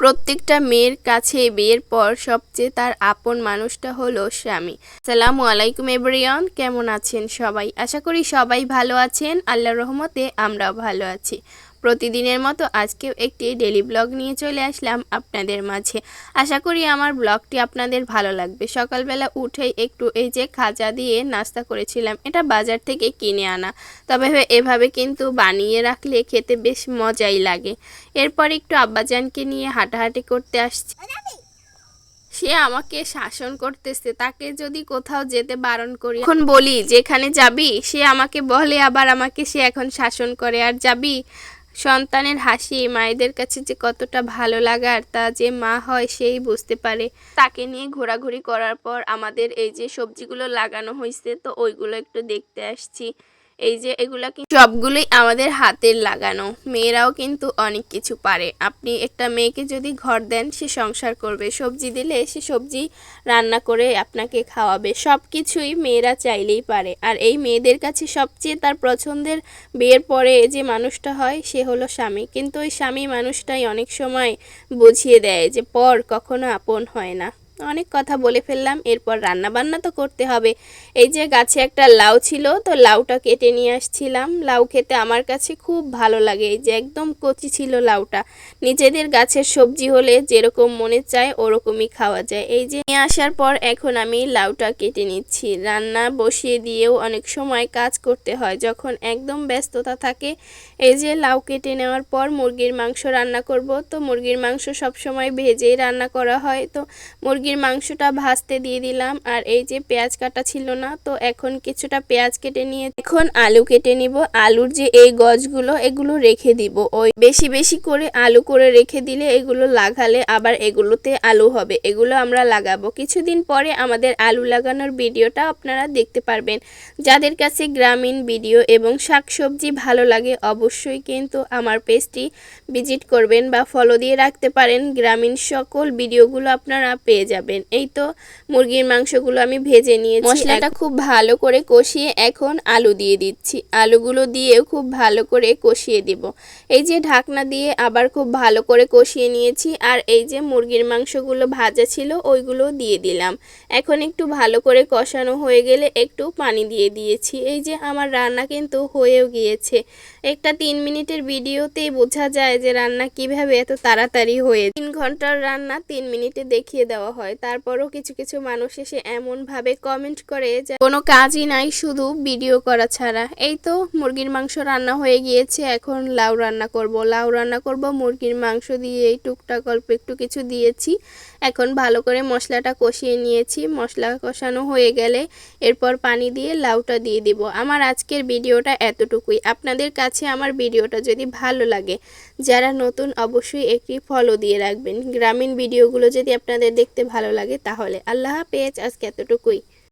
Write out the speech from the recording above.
প্রত্যেকটা মেয়ের কাছে বিয়ের পর সবচেয়ে তার আপন মানুষটা হলো স্বামী। সালামু আলাইকুম এব্রিয়ন কেমন আছেন সবাই? আশা করি সবাই ভালো আছেন। আল্লাহ রহমতে আমরাও ভালো আছি। প্রতিদিনের মতো আজকেও একটি ডেলি ব্লগ নিয়ে চলে আসলাম আপনাদের মাঝে। আশা করি আমার ব্লগটি আপনাদের ভালো লাগবে। সকালবেলা উঠেই একটু এই যে খাজা দিয়ে নাস্তা করেছিলাম, এটা বাজার থেকে কিনে আনা। তবে এভাবে কিন্তু বানিয়ে রাখলে খেতে বেশ মজাই লাগে। এরপর একটু আব্বাজানকে নিয়ে হাঁটাহাঁটি করতে আসছি। সে আমাকে শাসন করতেছে, তাকে যদি কোথাও যেতে বারণ করি। এখন বলি, যেখানে যাবি, সে আমাকে বলে, আবার আমাকে সে এখন শাসন করে। আর যাবি সন্তানের হাসি, মায়েদের কাছে যে কতটা ভালো লাগার তা যে মা হয় সেই বুঝতে পারে। তাকে নিয়ে ঘোরাঘুরি করার পর আমাদের এই যে সবজিগুলো লাগানো হয়েছে তো ওইগুলো একটু দেখতে আসছি। এই যে এগুলা কিন্তু সবগুলোই আমাদের হাতের লাগানো। মেয়েরাও কিন্তু অনেক কিছু পারে। আপনি একটা মেয়েকে যদি ঘর দেন, সে সংসার করবে। সবজি দিলে সে সবজি রান্না করে আপনাকে খাওয়াবে। সব কিছুই মেয়েরা চাইলেই পারে। আর এই মেয়েদের কাছে সবচেয়ে তার পছন্দের বিয়ের পরে যে মানুষটা হয়, সে হলো স্বামী। কিন্তু ওই স্বামী মানুষটাই অনেক সময় বুঝিয়ে দেয় যে পর কখনো আপন হয় না। অনেক কথা বলে ফেললাম, এরপর রান্না বান্না তো করতে হবে। এই যে গাছে একটা লাউ ছিল, তো লাউটা কেটে নিয়ে আসছিলাম। লাউ খেতে আমার কাছে খুব ভালো লাগে, এই যে একদম কচি ছিল লাউটা। নিজেদের গাছের সবজি হলে যেরকম মনে চায়, ওরকমই খাওয়া যায়। এই যে নিয়ে আসার পর এখন আমি লাউটা কেটে নিচ্ছি। রান্না বসিয়ে দিয়েও অনেক সময় কাজ করতে হয়, যখন একদম ব্যস্ততা থাকে। এই যে লাউ কেটে নেওয়ার পর মুরগির মাংস রান্না করব, তো মুরগির মাংস সব সময় ভেজেই রান্না করা হয়। তো মুরগির মাংসটা ভাজতে দিয়ে দিলাম। আর এই যে পেঁয়াজ কাটা ছিল না, তো এখন কিছুটা পেঁয়াজ কেটে নিয়ে এখন আলু কেটে নিব। আলুর যে এই গছগুলো, এগুলো রেখে দিব। ওই বেশি বেশি করে আলু করে রেখে দিলে এগুলো লাগালে আবার এগুলোতে আলু হবে। এগুলো আমরা লাগাবো। কিছুদিন পরে আমাদের আলু লাগানোর ভিডিওটা আপনারা দেখতে পারবেন। যাদের কাছে গ্রামীণ ভিডিও এবং শাকসবজি ভালো লাগে অবশ্যই কিন্তু আমার পেজটি ভিজিট করবেন বা ফলো দিয়ে রাখতে পারেন। গ্রামীণ সকল ভিডিওগুলো আপনারা পেয়ে যাবেন। এই তো মুরগির মাংসগুলো আমি ভেজে নিয়েছি। মশলাটা খুব ভালো করে কষিয়ে এখন আলু দিয়ে দিচ্ছি। আলুগুলো দিয়েও খুব ভালো করে কষিয়ে দিব। এই যে ঢাকনা দিয়ে আবার খুব ভালো করে কষিয়ে নিয়েছি। আর এই যে মুরগির মাংসগুলো ভাজা ছিল ওইগুলো দিয়ে দিলাম। এখন একটু ভালো করে কষানো হয়ে গেলে একটু পানি দিয়ে দিয়েছি। এই যে আমার রান্না কিন্তু হয়েও গিয়েছে। একটা তিন মিনিটের ভিডিওতেই বোঝা যায় যে রান্না কীভাবে এত তাড়াতাড়ি হয়ে তিন ঘণ্টার রান্না তিন মিনিটে দেখিয়ে দেওয়া হয়। তারপরও কিছু কিছু মানুষ এসে এমনভাবে কমেন্ট করে যে, কোনো কাজই নাই, শুধু ভিডিও করা ছাড়া। এই তো মুরগির মাংস রান্না হয়ে গিয়েছে, এখন লাউ রান্না করব। লাউ রান্না করব, মুরগির মাংস দিয়ে এই টুকটাক অল্প একটু কিছু দিয়েছি। এখন ভালো করে মশলাটা কষিয়ে নিয়েছি। মশলা কষানো হয়ে গেলে এরপর পানি দিয়ে লাউটা দিয়ে দিব। আমার আজকের ভিডিওটা এতটুকুই। আপনাদের কাছে আমার ভিডিওটা যদি ভালো লাগে যারা নতুন, অবশ্যই একটি ফলো দিয়ে রাখবেন। গ্রামীণ ভিডিওগুলো যদি আপনাদের দেখতে ভালো লাগে তাহলে আল্লাহ হাফেজ। আজকে এতটুকুই।